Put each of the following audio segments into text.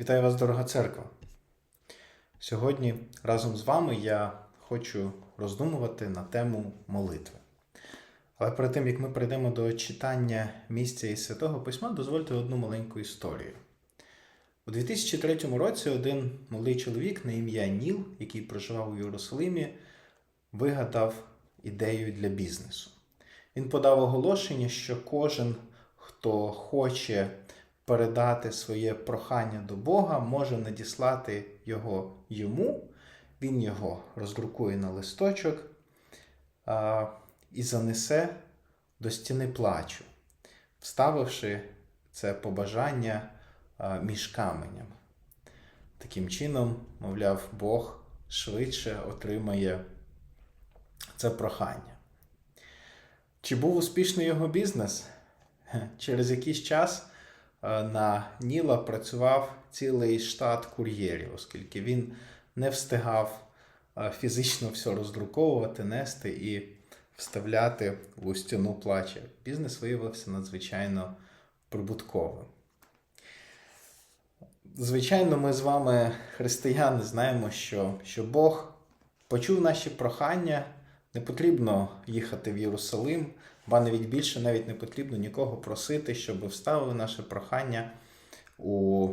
Вітаю вас, дорога церква. Сьогодні разом з вами я хочу роздумувати на тему молитви. Але перед тим, як ми прийдемо до читання місця із Святого Письма, дозвольте одну маленьку історію. У 2003 році один молодий чоловік на ім'я Ніл, який проживав у Єрусалимі, вигадав ідею для бізнесу. Він подав оголошення, що кожен, хто хоче передати своє прохання до Бога, може надіслати його йому, він його роздрукує на листочок а, і занесе до стіни плачу, вставивши це побажання а, між каменем. Таким чином, мовляв, Бог швидше отримає це прохання. Чи був успішний його бізнес? Через якийсь час на Ніла працював цілий штат кур'єрів, оскільки він не встигав е, фізично все роздруковувати, нести і вставляти у стіну плача. Бізнес виявився надзвичайно прибутковим. Звичайно, ми з вами, християни, знаємо, що, що Бог почув наші прохання. Не потрібно їхати в Єрусалим, ба навіть більше навіть не потрібно нікого просити, щоб вставив наше прохання у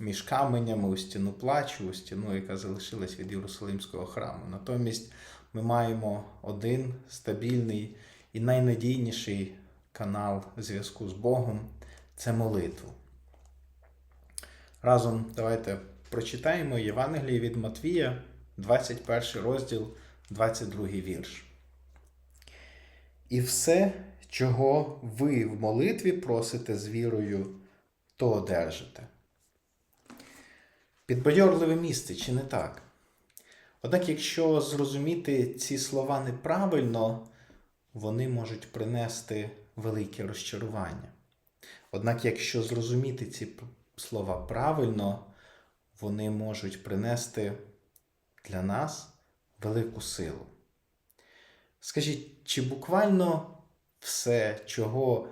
між каменями у стіну плачу, у стіну, яка залишилась від Єрусалимського храму. Натомість ми маємо один стабільний і найнадійніший канал зв'язку з Богом це молитву. Разом давайте прочитаємо Євангеліє від Матвія, 21 розділ, 22 вірш. І все, чого ви в молитві просите з вірою, то одержите. Підбадьорливе місце, чи не так? Однак, якщо зрозуміти ці слова неправильно, вони можуть принести велике розчарування. Однак, якщо зрозуміти ці слова правильно, вони можуть принести для нас велику силу. Скажіть, чи буквально все, чого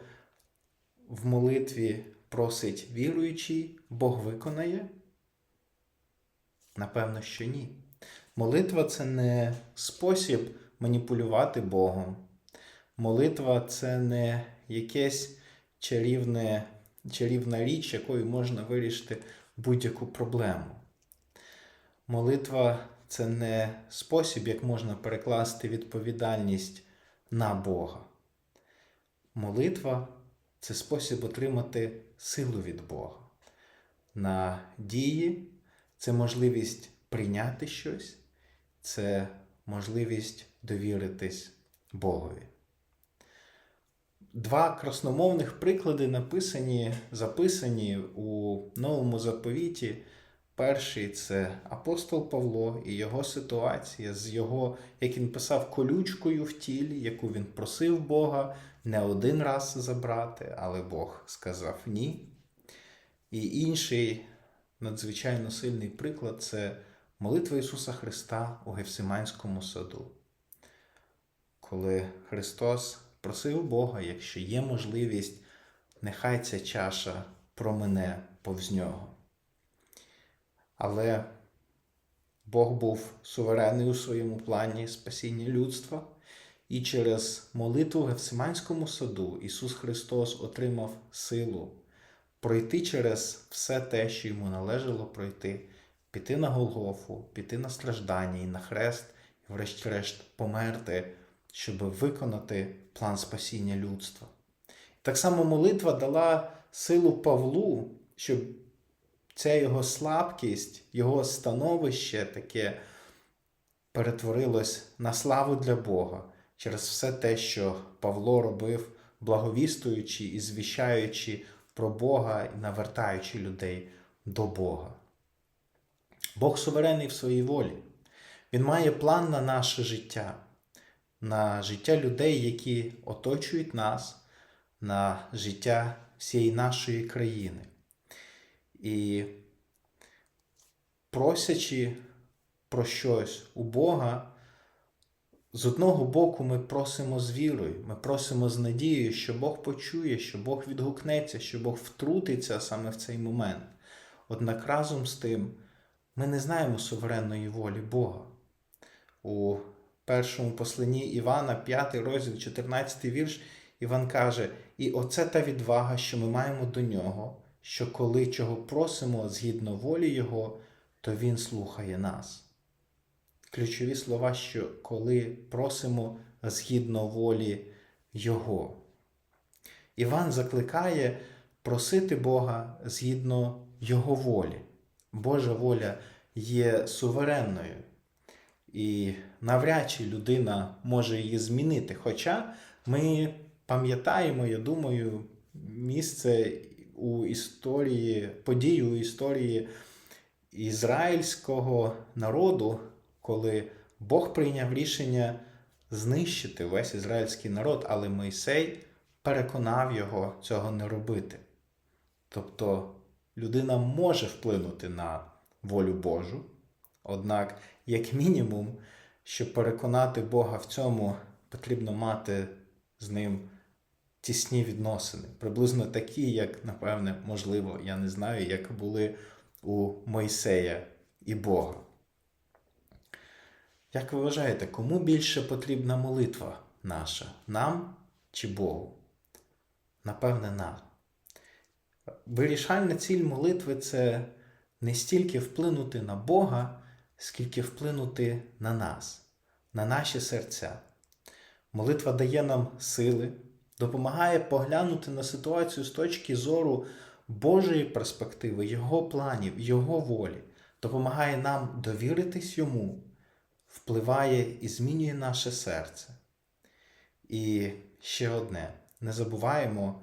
в молитві просить віруючий, Бог виконає? Напевно, що ні. Молитва це не спосіб маніпулювати Богом. Молитва це не якесь чарівне, чарівна річ, якою можна вирішити будь-яку проблему. Молитва це не спосіб, як можна перекласти відповідальність на Бога. Молитва це спосіб отримати силу від Бога. На дії це можливість прийняти щось, це можливість довіритись Богові. Два красномовних приклади написані, записані у Новому заповіті. Перший це апостол Павло і його ситуація з його, як він писав, колючкою в тілі, яку він просив Бога не один раз забрати, але Бог сказав ні. І інший надзвичайно сильний приклад це молитва Ісуса Христа у Гефсиманському саду. Коли Христос просив Бога, якщо є можливість, нехай ця чаша промине повз нього. Але Бог був суверенний у своєму плані спасіння людства, і через молитву в Гефсиманському саду Ісус Христос отримав силу пройти через все те, що йому належало пройти, піти на Голгофу, піти на страждання і на хрест, і врешті-решт померти, щоб виконати план спасіння людства. Так само молитва дала силу Павлу, щоб ця його слабкість, його становище таке перетворилось на славу для Бога через все те, що Павло робив, благовістуючи і звіщаючи про Бога і навертаючи людей до Бога. Бог суверенний в своїй волі. Він має план на наше життя, на життя людей, які оточують нас, на життя всієї нашої країни. І просячи про щось у Бога, з одного боку ми просимо з вірою, ми просимо з надією, що Бог почує, що Бог відгукнеться, що Бог втрутиться саме в цей момент. Однак разом з тим ми не знаємо суверенної волі Бога. У першому посланні Івана, 5 розділ, 14 вірш, Іван каже: І оце та відвага, що ми маємо до нього, що коли чого просимо згідно волі Його, то Він слухає нас. Ключові слова, що коли просимо згідно волі Його. Іван закликає просити Бога згідно Його волі. Божа воля є суверенною, і навряд чи людина може її змінити. Хоча ми пам'ятаємо, я думаю, місце у історії, подію у історії ізраїльського народу, коли Бог прийняв рішення знищити весь ізраїльський народ, але Мойсей переконав його цього не робити. Тобто людина може вплинути на волю Божу, однак, як мінімум, щоб переконати Бога в цьому, потрібно мати з ним тісні відносини, приблизно такі, як, напевне, можливо, я не знаю, як були у Мойсея і Бога. Як ви вважаєте, кому більше потрібна молитва наша? Нам чи Богу? Напевне, нам. Вирішальна ціль молитви це не стільки вплинути на Бога, скільки вплинути на нас, на наші серця. Молитва дає нам сили, допомагає поглянути на ситуацію з точки зору Божої перспективи, Його планів, Його волі, допомагає нам довіритись Йому, впливає і змінює наше серце. І ще одне: не забуваємо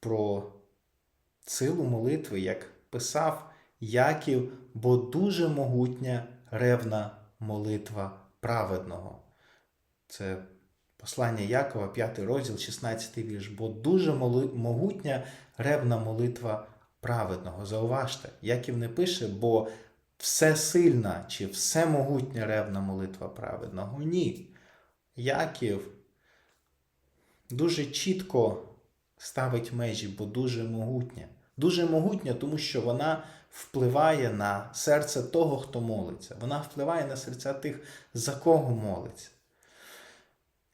про силу молитви, як писав Яків, бо дуже могутня ревна молитва праведного. Це послання Якова, 5 розділ, 16 вірш. Бо дуже моли... могутня ревна молитва праведного. Зауважте, Яків не пише, бо всесильна чи всемогутня ревна молитва праведного. Ні. Яків дуже чітко ставить межі, бо дуже могутня. Дуже могутня, тому що вона впливає на серце того, хто молиться. Вона впливає на серця тих, за кого молиться.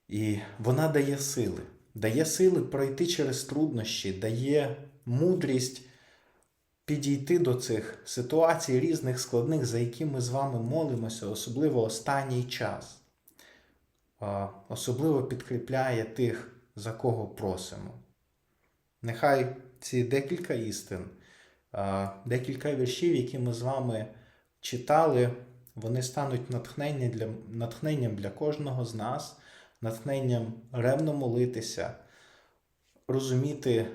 І вона дає сили, дає сили пройти через труднощі, дає мудрість підійти до цих ситуацій різних складних, за які ми з вами молимося, особливо останній час. Особливо підкріпляє тих, за кого просимо. Нехай ці декілька істин, декілька віршів, які ми з вами читали, вони стануть натхненням для кожного з нас, натхненням ревно молитися, розуміти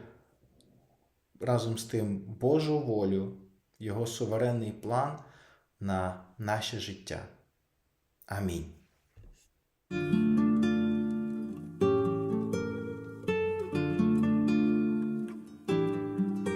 разом з тим Божу волю, Його суверенний план на наше життя. Амінь.